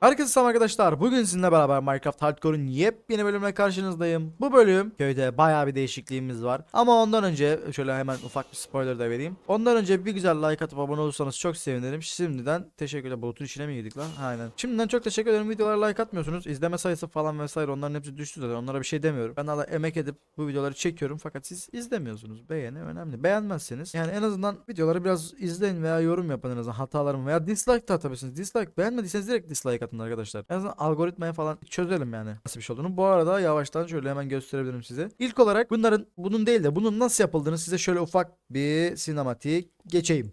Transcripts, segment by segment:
Herkese selam arkadaşlar. Bugün sizinle beraber Minecraft Hardcore'un yepyeni bölümüne karşınızdayım. Bu bölüm köyde bayağı bir değişikliğimiz var. Ama ondan önce şöyle hemen ufak bir spoiler da vereyim. Ondan önce bir güzel like atıp abone olursanız çok sevinirim. Şimdiden teşekkürler. Bulutun içine mi girdik lan? Aynen. Şimdiden çok teşekkür ederim. Videolara like atmıyorsunuz. İzleme sayısı falan vesaire onların hepsi düştü zaten. Onlara bir şey demiyorum. Ben hala emek edip bu videoları çekiyorum fakat siz izlemiyorsunuz. Beğeni önemli. Beğenmezseniz yani en azından videoları biraz izleyin veya yorum yapın en azından hatalarımı veya dislike de atabilirsiniz. Dislike beğenmediyseniz direkt dislike atın arkadaşlar. En azından algoritmayı falan çözelim yani nasıl bir şey olduğunu. Bu arada yavaştan şöyle hemen gösterebilirim size. İlk olarak bunların bunun değil de bunun nasıl yapıldığını size şöyle ufak bir sinematik geçeyim.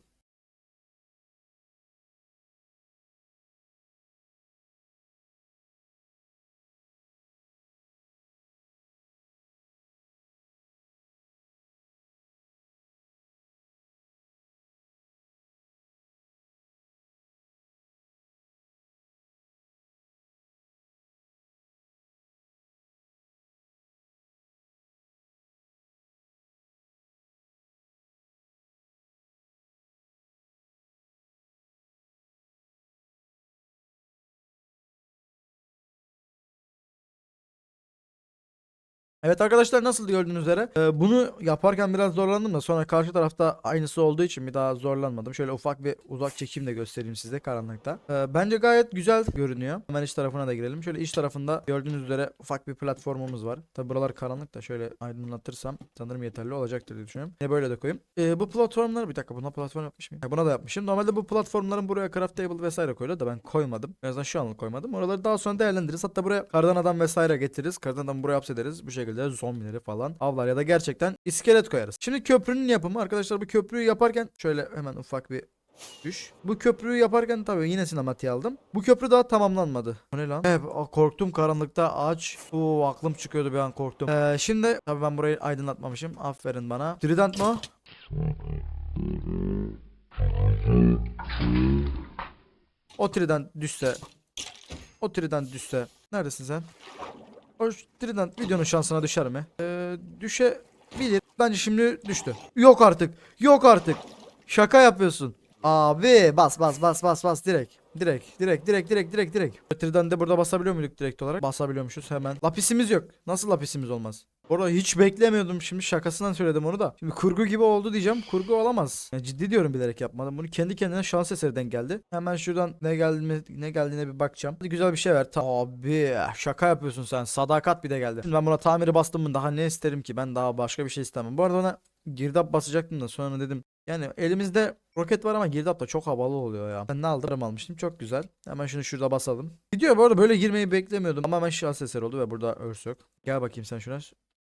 Evet arkadaşlar nasıl gördüğünüz üzere e, bunu yaparken biraz zorlandım da sonra karşı tarafta aynısı olduğu için bir daha zorlanmadım. Şöyle ufak bir uzak çekim de göstereyim size karanlıkta. E, bence gayet güzel görünüyor. Hemen iç tarafına da girelim. Şöyle iç tarafında gördüğünüz üzere ufak bir platformumuz var. Tabi buralar karanlık da şöyle aydınlatırsam sanırım yeterli olacaktır diye düşünüyorum. Yine böyle de koyayım. E, bu platformlar bir dakika buna platform yapmış mıyım? Ha, buna da yapmışım. Normalde bu platformların buraya craft table vesaire koyuyor da ben koymadım. En azından şu anlık koymadım. Oraları daha sonra değerlendiririz. Hatta buraya kardan adam vesaire getiririz. Kardan adam buraya hapsederiz. Bu şekilde zombileri falan avlar ya da gerçekten iskelet koyarız. Şimdi köprünün yapımı arkadaşlar bu köprüyü yaparken şöyle hemen ufak bir düş. Bu köprüyü yaparken tabii yine sinematiği aldım. Bu köprü daha tamamlanmadı. O ne lan? Evet korktum karanlıkta ağaç. Oo aklım çıkıyordu bir an korktum. Ee, şimdi tabii ben burayı aydınlatmamışım. Aferin bana. Trident mi o? O trident düşse. O trident düşse. Neredesin sen? O trident videonun şansına düşer mi? Ee, düşebilir. Bence şimdi düştü. Yok artık. Yok artık. Şaka yapıyorsun. Abi bas bas bas bas bas direkt. Direkt direkt direkt direkt direkt direkt. Trident de burada basabiliyor muyduk direkt olarak? Basabiliyormuşuz hemen. Lapisimiz yok. Nasıl lapisimiz olmaz? Orada hiç beklemiyordum. Şimdi şakasından söyledim onu da. Şimdi kurgu gibi oldu diyeceğim. Kurgu olamaz. Yani ciddi diyorum bilerek yapmadım. Bunu kendi kendine şans eseri denk geldi. Hemen şuradan ne geldi ne geldiğine bir bakacağım. Hadi güzel bir şey ver. Abi şaka yapıyorsun sen. Sadakat bir de geldi. Şimdi ben buna tamiri bastım mı daha ne isterim ki? Ben daha başka bir şey istemem. Bu arada ona girdap basacaktım da sonra dedim. Yani elimizde roket var ama girdap da çok havalı oluyor ya. Ben ne aldım almıştım. Çok güzel. Hemen şunu şurada basalım. Gidiyor bu arada böyle girmeyi beklemiyordum. Ama hemen şans eseri oldu ve burada örs yok. Gel bakayım sen şuna.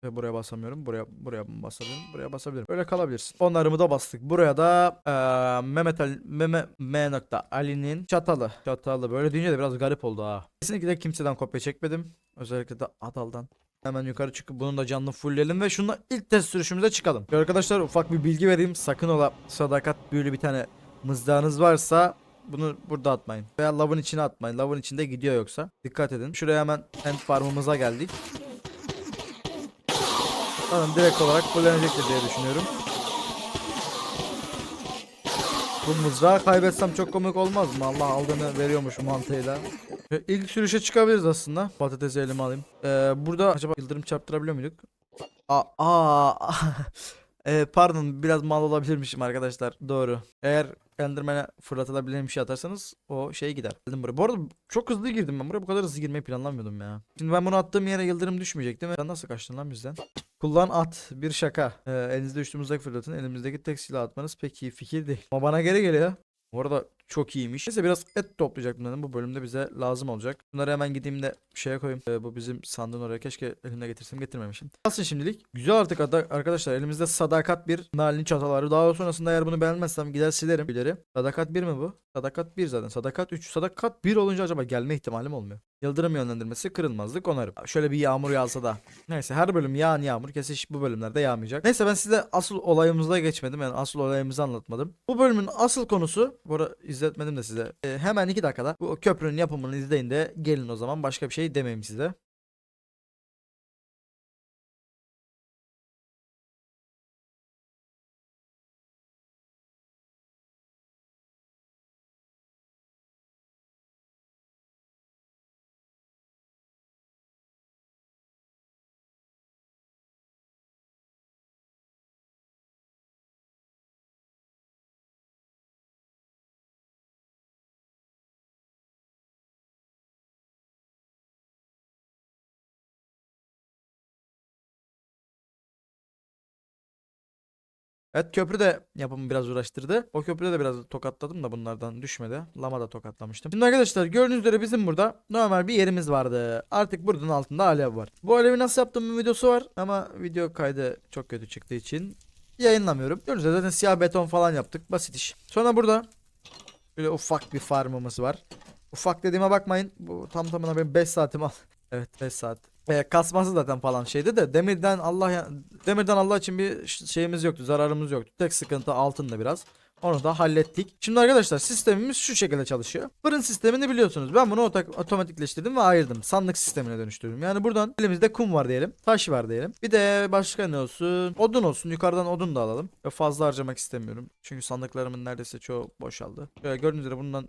Ve buraya basamıyorum. Buraya buraya basabilirim. Buraya basabilirim. Öyle kalabilirsin. Onlarımı da bastık. Buraya da eee Mehmet Ali Meme M nokta Ali'nin çatalı. Çatalı. Böyle deyince de biraz garip oldu ha. Kesinlikle kimseden kopya çekmedim. Özellikle de Adal'dan. Hemen yukarı çıkıp bunun da canını fullleyelim ve şununla ilk test sürüşümüze çıkalım. Arkadaşlar ufak bir bilgi vereyim. Sakın ola sadakat büyülü bir tane mızrağınız varsa bunu burada atmayın. Veya lavın içine atmayın. Lavın içinde gidiyor yoksa. Dikkat edin. Şuraya hemen end farmımıza geldik. Sanırım direkt olarak fullenecektir diye düşünüyorum. Bu mızrağı kaybetsem çok komik olmaz mı? Allah aldığını veriyormuş mantığıyla. Ve İlk sürüşe çıkabiliriz aslında. Patatesi elime alayım. Ee, burada acaba yıldırım çarptırabiliyor muyduk? Aa, aa. Ee, pardon biraz mal olabilirmişim arkadaşlar. Doğru. Eğer Enderman'e fırlatılabilen bir şey atarsanız o şey gider. Dedim buraya. Bu arada çok hızlı girdim ben buraya. Bu kadar hızlı girmeyi planlamıyordum ya. Şimdi ben bunu attığım yere yıldırım düşmeyecek değil mi? Sen nasıl kaçtın lan bizden? Kullan at. Bir şaka. Ee, elinizde üçlü mızrak fırlatın. Elimizdeki tek silah atmanız pek iyi fikir değil. Ama bana geri geliyor. Bu arada çok iyiymiş. Neyse biraz et toplayacaktım dedim. Bu bölümde bize lazım olacak. Bunları hemen gideyim de şeye koyayım. Ee, bu bizim sandığın oraya. Keşke elimde getirsem getirmemişim. Nasıl şimdilik? Güzel artık ada- arkadaşlar. Elimizde sadakat bir nalin çataları. Daha sonrasında eğer bunu beğenmezsem gider silerim ileri. Sadakat 1 mi bu? Sadakat 1 zaten. Sadakat 3. Sadakat 1 olunca acaba gelme ihtimalim olmuyor. Yıldırım yönlendirmesi kırılmazlık onarım. Şöyle bir yağmur yağsa da. Neyse her bölüm yağan yağmur. Kesin bu bölümlerde yağmayacak. Neyse ben size asıl olayımıza geçmedim. Yani asıl olayımızı anlatmadım. Bu bölümün asıl konusu. Bu arada izletmedim de size. Ee, hemen 2 dakikada bu köprünün yapımını izleyin de gelin o zaman. Başka bir şey demeyeyim size. Evet köprü de yapımı biraz uğraştırdı. O köprüde de biraz tokatladım da bunlardan düşmedi. Lama da tokatlamıştım. Şimdi arkadaşlar gördüğünüz üzere bizim burada normal bir yerimiz vardı. Artık buradan altında alev var. Bu alevi nasıl yaptığımın videosu var ama video kaydı çok kötü çıktığı için yayınlamıyorum. Gördüğünüz üzere zaten siyah beton falan yaptık. Basit iş. Sonra burada böyle ufak bir farmımız var. Ufak dediğime bakmayın. Bu tam tamına benim 5 saatim al. evet 5 saat. E, kasması zaten falan şeydi de demirden Allah demirden Allah için bir şeyimiz yoktu, zararımız yoktu. Tek sıkıntı altında biraz. Onu da hallettik. Şimdi arkadaşlar sistemimiz şu şekilde çalışıyor. Fırın sistemini biliyorsunuz. Ben bunu otomatikleştirdim ve ayırdım. Sandık sistemine dönüştürdüm. Yani buradan elimizde kum var diyelim. Taş var diyelim. Bir de başka ne olsun? Odun olsun. Yukarıdan odun da alalım. Ve fazla harcamak istemiyorum. Çünkü sandıklarımın neredeyse çoğu boşaldı. Şöyle gördüğünüz üzere bundan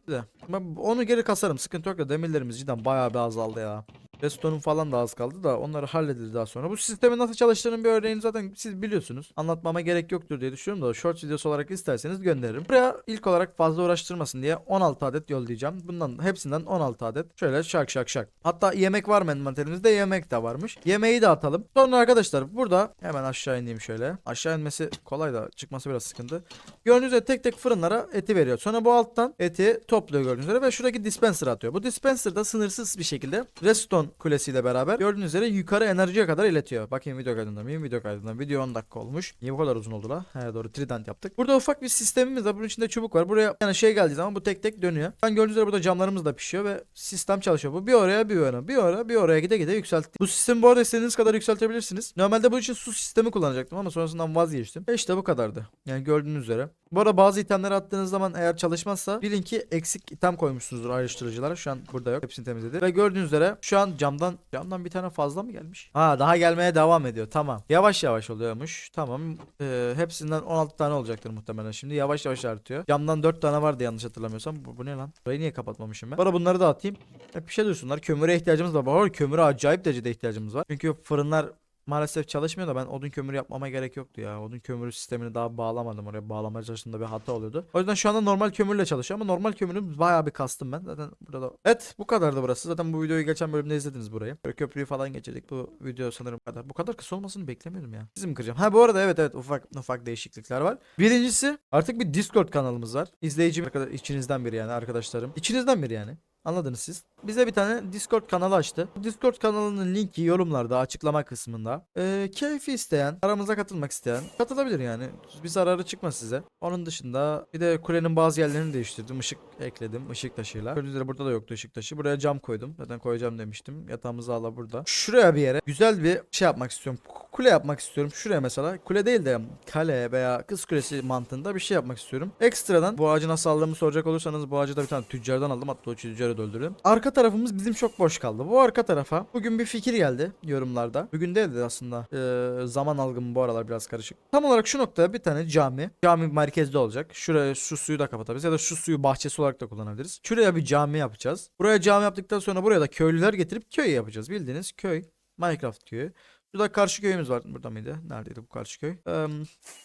onu geri kasarım. Sıkıntı yok da demirlerimiz cidden bayağı bir azaldı ya. Restonun falan da az kaldı da onları halledilir daha sonra. Bu sistemin nasıl çalıştığının bir örneğini zaten siz biliyorsunuz. Anlatmama gerek yoktur diye düşünüyorum da short videosu olarak isterseniz gönderirim. Buraya ilk olarak fazla uğraştırmasın diye 16 adet yollayacağım. Bundan hepsinden 16 adet. Şöyle şak şak şak. Hatta yemek var mı envanterimizde? Yemek de varmış. Yemeği de atalım. Sonra arkadaşlar burada hemen aşağı ineyim şöyle. Aşağı inmesi kolay da çıkması biraz sıkıntı. Gördüğünüz üzere tek tek fırınlara eti veriyor. Sonra bu alttan eti topluyor gördüğünüz üzere ve şuradaki dispenser atıyor. Bu dispenser da sınırsız bir şekilde redstone kulesiyle beraber gördüğünüz üzere yukarı enerjiye kadar iletiyor. Bakayım video kaydında mıyım? Video kaydında. Video 10 dakika olmuş. Niye bu kadar uzun oldu la? He doğru trident yaptık. Burada ufak bir sistemimiz var. Bunun içinde çubuk var. Buraya yani şey geldiği zaman bu tek tek dönüyor. Ben gördüğünüz üzere burada camlarımız da pişiyor ve sistem çalışıyor. Bu bir oraya bir oraya bir oraya bir oraya gide gide yükseltti. Bu sistemi bu arada istediğiniz kadar yükseltebilirsiniz. Normalde bu için su sistemi kullanacaktım ama sonrasından vazgeçtim. E işte bu kadardı. Yani gördüğünüz üzere. Bu arada bazı itemleri attığınız zaman eğer çalışmazsa bilin ki eksik item koymuşsunuzdur ayrıştırıcılara. Şu an burada yok. Hepsini temizledi. Ve gördüğünüz üzere şu an camdan camdan bir tane fazla mı gelmiş? Ha daha gelmeye devam ediyor. Tamam. Yavaş yavaş oluyormuş. Tamam. Ee, hepsinden 16 tane olacaktır muhtemelen. Şimdi yavaş yavaş artıyor. Camdan 4 tane vardı yanlış hatırlamıyorsam. Bu, bu ne lan? Burayı niye kapatmamışım ben? Bana bunları da atayım. Hep bir şey dursunlar. Kömüre ihtiyacımız var. Bu kömüre acayip derecede ihtiyacımız var. Çünkü fırınlar maalesef çalışmıyor da ben odun kömürü yapmama gerek yoktu ya. Odun kömürü sistemini daha bağlamadım oraya. Bağlamaya çalıştığımda bir hata oluyordu. O yüzden şu anda normal kömürle çalışıyor ama normal kömürü bayağı bir kastım ben. Zaten burada da... Evet bu kadardı burası. Zaten bu videoyu geçen bölümde izlediniz burayı. Böyle köprüyü falan geçirdik. Bu video sanırım bu kadar. Bu kadar kısa olmasını beklemiyordum ya. Sizi mi kıracağım? Ha bu arada evet evet ufak ufak değişiklikler var. Birincisi artık bir Discord kanalımız var. İzleyicim arkadaş, içinizden biri yani arkadaşlarım. İçinizden biri yani. Anladınız siz. Bize bir tane Discord kanalı açtı. Discord kanalının linki yorumlarda, açıklama kısmında. Ee, keyfi isteyen, aramıza katılmak isteyen katılabilir yani. Bir zararı çıkmaz size. Onun dışında bir de kulenin bazı yerlerini değiştirdim. Işık ekledim. ışık taşıyla. Gördüğünüz üzere burada da yoktu ışık taşı. Buraya cam koydum. Zaten koyacağım demiştim. Yatağımızı ala burada. Şuraya bir yere güzel bir şey yapmak istiyorum. Kule yapmak istiyorum. Şuraya mesela. Kule değil de kale veya kız kulesi mantığında bir şey yapmak istiyorum. Ekstradan bu ağacı nasıl aldığımı soracak olursanız bu ağacı da bir tane tüccardan aldım. Hatta o tüccarı da öldürdüm. Arka tarafımız bizim çok boş kaldı. Bu arka tarafa bugün bir fikir geldi yorumlarda. Bugün de aslında Ee, zaman algım bu aralar biraz karışık. Tam olarak şu noktada bir tane cami. Cami merkezde olacak. Şuraya şu suyu da kapatabiliriz ya da şu suyu bahçesi olarak da kullanabiliriz. Şuraya bir cami yapacağız. Buraya cami yaptıktan sonra buraya da köylüler getirip köy yapacağız. Bildiğiniz köy. Minecraft köyü. Şurada karşı köyümüz var. Burada mıydı? Neredeydi bu karşı köy? Ee,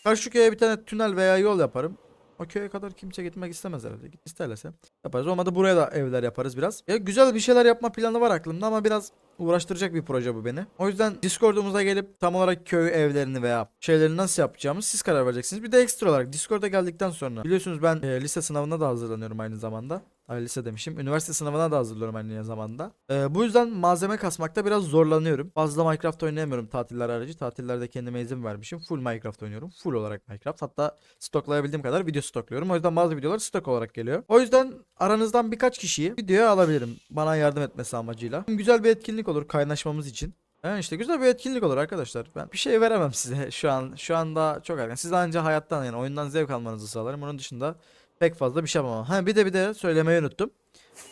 karşı köye bir tane tünel veya yol yaparım. O köye kadar kimse gitmek istemez herhalde. İsterlerse yaparız. Olmadı buraya da evler yaparız biraz. Ya güzel bir şeyler yapma planı var aklımda ama biraz uğraştıracak bir proje bu beni. O yüzden Discord'umuza gelip tam olarak köy evlerini veya şeyleri nasıl yapacağımız siz karar vereceksiniz. Bir de ekstra olarak Discord'a geldikten sonra biliyorsunuz ben e, lise sınavına da hazırlanıyorum aynı zamanda. Ay lise demişim. Üniversite sınavına da hazırlıyorum aynı zamanda. Ee, bu yüzden malzeme kasmakta biraz zorlanıyorum. Fazla Minecraft oynayamıyorum tatiller harici. Tatillerde kendime izin vermişim. Full Minecraft oynuyorum. Full olarak Minecraft. Hatta stoklayabildiğim kadar video stokluyorum. O yüzden bazı videolar stok olarak geliyor. O yüzden aranızdan birkaç kişiyi videoya alabilirim. Bana yardım etmesi amacıyla. Güzel bir etkinlik olur kaynaşmamız için. Yani işte güzel bir etkinlik olur arkadaşlar. Ben bir şey veremem size şu an. Şu anda çok erken. Siz ancak hayattan yani oyundan zevk almanızı sağlarım. Onun dışında pek fazla bir şey yapamam. Ha bir de bir de söylemeyi unuttum.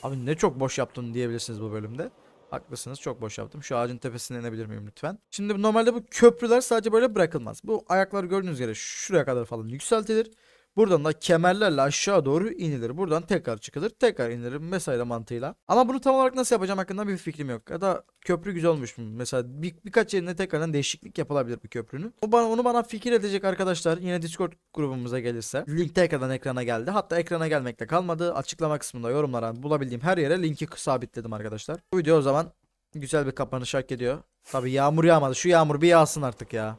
Abi ne çok boş yaptın diyebilirsiniz bu bölümde. Haklısınız çok boş yaptım. Şu ağacın tepesine inebilir miyim lütfen? Şimdi normalde bu köprüler sadece böyle bırakılmaz. Bu ayaklar gördüğünüz gibi şuraya kadar falan yükseltilir. Buradan da kemerlerle aşağı doğru inilir. Buradan tekrar çıkılır. Tekrar inilir vesaire mantığıyla. Ama bunu tam olarak nasıl yapacağım hakkında bir fikrim yok. Ya da köprü güzel olmuş mu? Mesela bir, birkaç yerine tekrardan değişiklik yapılabilir bu köprünün. O bana, onu bana fikir edecek arkadaşlar yine Discord grubumuza gelirse. Link tekrardan ekrana geldi. Hatta ekrana gelmekle kalmadı. Açıklama kısmında yorumlara bulabildiğim her yere linki sabitledim arkadaşlar. Bu video o zaman güzel bir kapanış hak ediyor. Tabi yağmur yağmadı. Şu yağmur bir yağsın artık ya.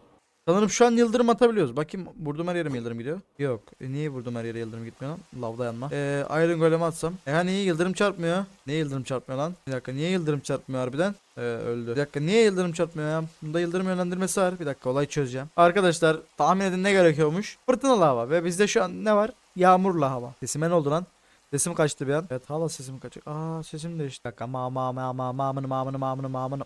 Sanırım şu an yıldırım atabiliyoruz. Bakayım vurdum her yere mi yıldırım gidiyor? Yok. E, niye vurdum her yere yıldırım gitmiyor lan? Lavda yanma. Ee, Iron Golem'i atsam. E hani yıldırım çarpmıyor? Niye yıldırım çarpmıyor lan? Bir dakika niye yıldırım çarpmıyor harbiden? Ee, öldü. Bir dakika niye yıldırım çarpmıyor ya? Bunda yıldırım yönlendirmesi var. Bir dakika olay çözeceğim. Arkadaşlar tahmin edin ne gerekiyormuş? Fırtınalı hava ve bizde şu an ne var? Yağmurlu hava. Sesime ne oldu lan? Sesim kaçtı bir an. Evet hala sesim kaçıyor. Aa sesim değişti. Bir dakika ma ma ma ma mamını mamını mamını mamını.